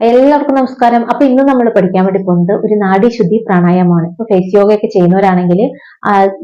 എല്ലാവർക്കും നമസ്കാരം. അപ്പൊ ഇന്ന് നമ്മൾ പഠിക്കാൻ വേണ്ടി പോകുന്നത് ഒരു നാഡീശുദ്ധി പ്രാണായാമമാണ്. ഇപ്പൊ ഫേസ് യോഗ ഒക്കെ ചെയ്യുന്നവരാണെങ്കിൽ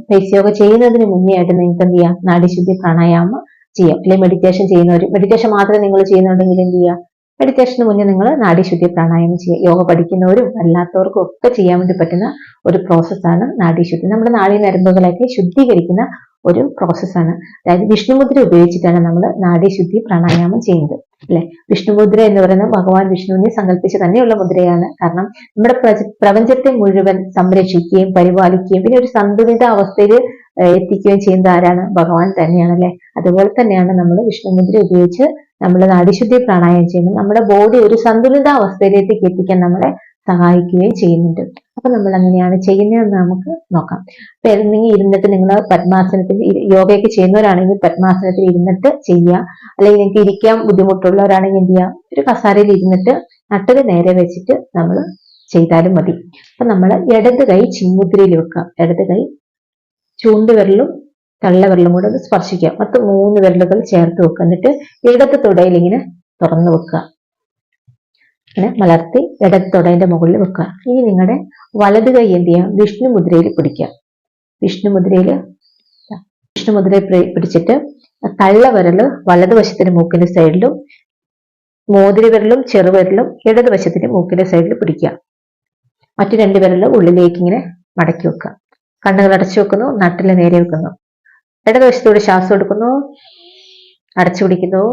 ഫേസ് യോഗ ചെയ്യുന്നതിന് മുന്നേ ആയിട്ട് നിങ്ങൾക്ക് എന്ത് ചെയ്യാം? നാഡീശുദ്ധി പ്രാണായാമം ചെയ്യാം. അല്ലെങ്കിൽ മെഡിറ്റേഷൻ ചെയ്യുന്നവർ മെഡിറ്റേഷൻ മാത്രമേ നിങ്ങൾ ചെയ്യുന്നുണ്ടെങ്കിൽ എന്ത് ചെയ്യുക മെഡിറ്റേഷന് മുന്നേ നിങ്ങൾ നാഡീശുദ്ധി പ്രാണായാമം ചെയ്യുക. യോഗ പഠിക്കുന്നവരും അല്ലാത്തവർക്കും ഒക്കെ ചെയ്യാൻ വേണ്ടി പറ്റുന്ന ഒരു പ്രോസസ്സാണ് നാഡീശുദ്ധി നമ്മുടെ നാഡീ നരമ്പുകളൊക്കെ ശുദ്ധീകരിക്കുന്ന ഒരു പ്രോസസ്സാണ് അതായത് വിഷ്ണുമുദ്ര ഉപയോഗിച്ചിട്ടാണ് നമ്മൾ നാഡീശുദ്ധി പ്രാണായാമം ചെയ്യുന്നത്. അല്ലെ? വിഷ്ണുമുദ്ര എന്ന് പറയുന്നത് ഭഗവാൻ വിഷ്ണുവിനെ സങ്കല്പിച്ച് തന്നെയുള്ള മുദ്രയാണ്. കാരണം നമ്മുടെ പ്രപഞ്ച- പ്രപഞ്ചത്തെ മുഴുവൻ സംരക്ഷിക്കുകയും പരിപാലിക്കുകയും പിന്നെ ഒരു സന്തുലിത അവസ്ഥയിൽ എത്തിക്കുകയും ചെയ്യുന്നത് ആരാണ്? ഭഗവാൻ തന്നെയാണ് അല്ലെ? അതുപോലെ തന്നെയാണ് നമ്മൾ വിഷ്ണുമുദ്ര ഉപയോഗിച്ച് നമ്മൾ നാടിശുദ്ധി പ്രാണായാമം ചെയ്യുമ്പോൾ നമ്മുടെ ബോഡി ഒരു സന്തുലിത അവസ്ഥയിലേക്ക് എത്തിക്കാൻ നമ്മളെ സഹായിക്കുകയും ചെയ്യുന്നുണ്ട്. അപ്പൊ നമ്മൾ അങ്ങനെയാണ് ചെയ്യുന്നതെന്ന് നമുക്ക് നോക്കാം. അപ്പൊ നിങ്ങൾ ഇരുന്നിട്ട് നിങ്ങൾ പത്മാസനത്തിൽ യോഗയൊക്കെ ചെയ്യുന്നവരാണെങ്കിൽ പത്മാസനത്തിൽ ഇരുന്നിട്ട് ചെയ്യുക. അല്ലെങ്കിൽ നിങ്ങൾക്ക് ഇരിക്കാൻ ബുദ്ധിമുട്ടുള്ളവരാണെങ്കിൽ എന്ത് ചെയ്യുക ഒരു കസാരയിൽ ഇരുന്നിട്ട് നട്ടത് നേരെ വെച്ചിട്ട് നമ്മൾ ചെയ്താലും മതി. അപ്പൊ നമ്മൾ ഇടത് കൈ ചിന്മുദ്രയിൽ വെക്കാം ഇടത് കൈ ചൂണ്ടുവിരലും തള്ളവിരലും കൂടെ ഒന്ന് സ്പർശിക്കുക. മൊത്തം മൂന്ന് വിരലുകൾ ചേർത്ത് വെക്കുക. എന്നിട്ട് ഇടത് തുടയിൽ ഇങ്ങനെ തുറന്നു വെക്കുക. ഇങ്ങനെ മലർത്തി ഇടത് തൊടേന്റെ മുകളിൽ വെക്കുക. ഇനി നിങ്ങളുടെ വലത് കൈ എന്ത് ചെയ്യുക? വിഷ്ണു മുദ്രയിൽ പിടിക്കുക. വിഷ്ണു മുദ്രയിൽ വിഷ്ണു മുദ്രയിൽ പിടിച്ചിട്ട് പിടിച്ചിട്ട് തള്ളവിരൽ വലതുവശത്തിന് മൂക്കിന്റെ സൈഡിലും മോതിരി വിരലും ചെറുവിരലും ഇടതുവശത്തിന് മൂക്കിന്റെ സൈഡിൽ പിടിക്കുക. മറ്റു രണ്ട് വിരലും ഉള്ളിലേക്ക് ഇങ്ങനെ മടക്കി വെക്കുക. കണ്ണുകൾ അടച്ചു വെക്കുന്നു നട്ടിൽ നേരെ വെക്കുന്നു. ഇടതുവശത്തൂടെ ശ്വാസം എടുക്കുന്നു അടച്ചു പിടിക്കുന്നു.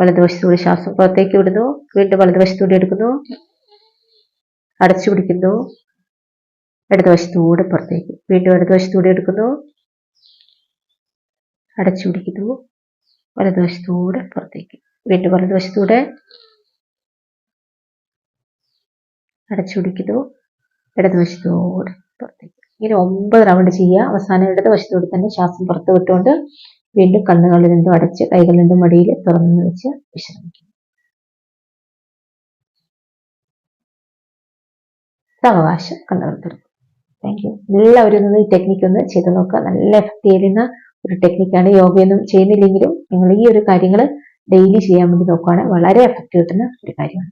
വലതുവശത്തൂടെ ശ്വാസം പുറത്തേക്ക് വിടുന്നു. വീണ്ടും വലതുവശത്തൂടെ എടുക്കുന്നു. അടച്ചു പിടിക്കുന്നു ഇടതുവശത്തൂടെ പുറത്തേക്ക്. വീണ്ടും ഇടതുവശത്തൂടെ എടുക്കുന്നു. അടച്ചു പിടിക്കുന്നു വലതുവശത്തൂടെ പുറത്തേക്ക്. വീണ്ടും വലതുവശത്തൂടെ അടച്ചു പിടിക്കുന്നു ഇടതുവശത്തൂടെ പുറത്തേക്ക്. ഇങ്ങനെ ഒമ്പത് റൗണ്ട് ചെയ്യുക. അവസാനം ഇടതുവശത്തൂടെ തന്നെ ശ്വാസം പുറത്ത് വിട്ടുകൊണ്ട് വീണ്ടും കണ്ണുകൾ രണ്ടും അടച്ച് കൈകൾ രണ്ടും മടിയിൽ തുറന്നു വെച്ച് വിശ്രമിക്കും സാവകാശം കണ്ണുകൾ തുറക്കും താങ്ക് യു എല്ലാവരും ഈ ടെക്നിക്ക് ഒന്ന് ചെയ്ത് നോക്കുക. നല്ല എഫക്റ്റ് ചെയ്യുന്ന ഒരു ടെക്നിക്കാണ് യോഗയൊന്നും ചെയ്യുന്നില്ലെങ്കിലും നിങ്ങൾ ഈ ഒരു കാര്യങ്ങൾ ഡെയിലി ചെയ്യാൻ വേണ്ടി നോക്കുകയാണെങ്കിൽ വളരെ എഫക്റ്റ് കിട്ടുന്ന ഒരു കാര്യമാണ്.